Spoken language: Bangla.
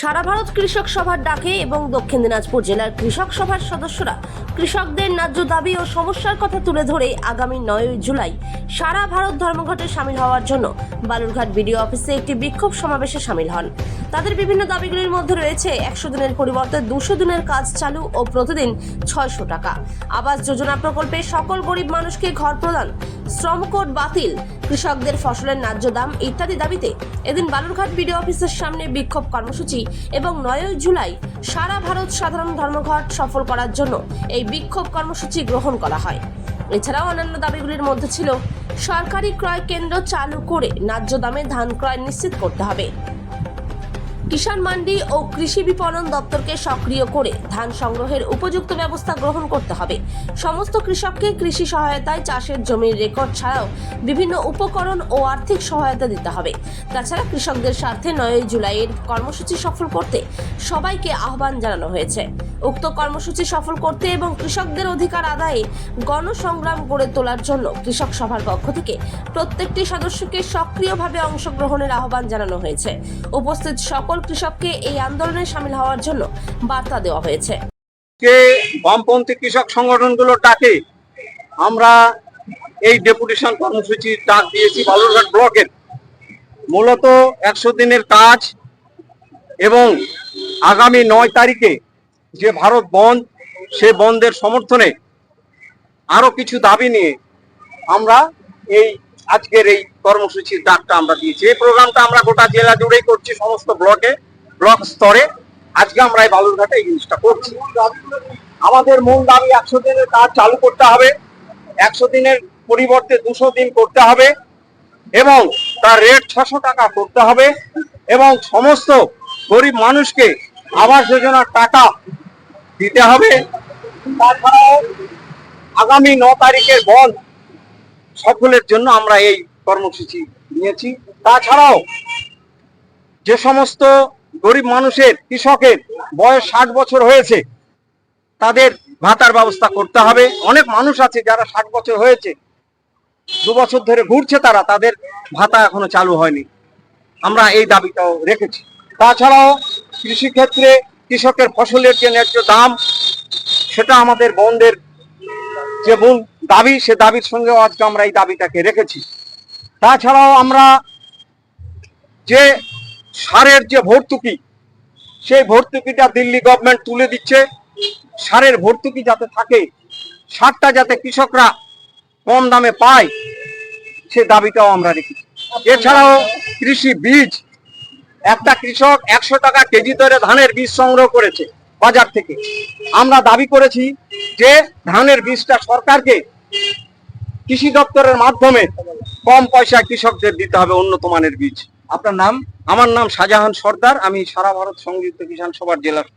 সারা ভারত কৃষক সভার ডাকে এবং দক্ষিণ দিনাজপুর জেলার কৃষক সভার সদস্যরা কৃষকদের ন্যায্য দাবি ও সমস্যার কথা তুলে ধরে আগামী নয়ই জুলাই সারা ভারত ধর্মঘটে সামিল হওয়ার জন্য বালুরঘাট বিডিও অফিসে একটি বিক্ষোভ সমাবেশে সামিল হন। তাদের বিভিন্ন দাবিগুলির মধ্যে রয়েছে একশো দিনের পরিবর্তে দুশো দিনের কাজ চালু ও প্রতিদিন ছয়শো টাকা। আবাস যোজনা প্রকল্পে সকল গরিব মানুষকে ঘর প্রদান, শ্রম কোড বাতিল কৃষকদের ফসলের ন্যায্য দাম ইত্যাদি দাবিতে এদিন বালুরঘাট বিডিও অফিসের সামনে বিক্ষোভ কর্মসূচি এবং নয়ই জুলাই সারা ভারত সাধারণ ধর্মঘট সফল করার জন্য এই বিক্ষোভ কর্মসূচি গ্রহণ করা হয়। এছাড়াও অন্যান্য দাবিগুলির মধ্যে ছিল, সরকারি ক্রয় কেন্দ্র চালু করে ন্যায্য দামে ধান ক্রয় নিশ্চিত করতে হবে। কিষাণ মান্ডি ও কৃষি বিপণন দপ্তরকে সক্রিয় করে ধান সংগ্রহের উপযুক্ত ব্যবস্থা গ্রহণ করতে হবে। সমস্ত কৃষককে কৃষি সহায়তায় চাষের জমির রেকর্ড ছাড়াও বিভিন্ন উপকরণ ও আর্থিক সহায়তা দিতে হবে। তাছাড়া কৃষকদের স্বার্থে নয়ই জুলাইয়ের কর্মসূচি সফল করতে সবাইকে আহ্বান জানানো হয়েছে। উক্ত কর্মসূচি সফল করতে এবং কৃষকদের অধিকার আদায়ে গণসংগ্রাম গড়ে তোলার জন্য কৃষক সভার পক্ষ থেকে প্রত্যেকটি সদস্যকে সক্রিয়ভাবে অংশগ্রহণের আহ্বান জানানো হয়েছে। উপস্থিত সকল কৃষককে এই আন্দোলনে সামিল হওয়ার জন্য বার্তা দেওয়া হয়েছে। কে বামপন্থী কৃষক সংগঠনগুলোর ডাকে, আমরা এই ডেপুটেশন কর্মসূচির ডাক দিয়েছি বালুরঘাট ব্লকের। মূলত একশো দিনের কাজ এবং আগামী নয় তারিখে যে ভারত বন্ধ, সে বন্ধের সমর্থনে আরও কিছু দাবি নিয়ে আমরা এই আজকের এই কর্মসূচির ডাকটা আমরা দিয়েছি। এই প্রোগ্রামটা আমরা গোটা জেলা জুড়েই করছি, সমস্ত ব্লকে, ব্লক স্তরে। আজকে আমরা এই বালুরঘাটে এই জিনিসটা করছি। আমাদের মূল দাবি একশো দিনের কাজ চালু করতে হবে। একশো দিনের পরিবর্তে দুশো দিন করতে হবে এবং তার রেট ছশো টাকা করতে হবে এবং সমস্ত গরিব মানুষকে আবাস যোজনার টাকা দিতে হবে। তাছাড়াও আগামী ন তারিখের বন্ধ সফলের জন্য আমরা এই কর্মসূচি নিয়েছি। তাছাড়াও যে সমস্ত গরিব মানুষের, কৃষকের বয়স ষাট বছর হয়েছে, তাদের ভাতার ব্যবস্থা করতে হবে। অনেক মানুষ আছে যারা ষাট বছর হয়েছে, দু বছর ধরে ঘুরছে তারা, তাদের ভাতা এখনও চালু হয়নি। আমরা এই দাবিটাও রেখেছি। তাছাড়াও কৃষিক্ষেত্রে কৃষকের ফসলের যে ন্যায্য দাম, সেটা আমাদের বন্ধের যে মূল দাবি, সে দাবির সঙ্গেও আজকে আমরা এই দাবিটাকে রেখেছি। তাছাড়াও আমরা যে সারের যে ভর্তুকি, সেই ভর্তুকিটা দিল্লি গভর্নমেন্ট তুলে দিচ্ছে। সারের ভর্তুকি যাতে থাকে, সারটা যাতে কৃষকরা কম দামে পায়, সে দাবিটাও আমরা রেখেছি। এছাড়াও কৃষি বীজ, একটা কৃষক একশো টাকা কেজি দরে ধানের বীজ সংগ্রহ করেছে। বাজার থেকে। আমরা দাবি করেছি যে ধানের বীজটা সরকারকে কৃষি দপ্তরের মাধ্যমে কম পয়সা কৃষকদের দিতে হবে উন্নত মানের বীজ। আপনার নাম? আমার নাম শাহজাহান সর্দার, আমি সারা ভারত সংযুক্ত কিষাণ সভার জেলার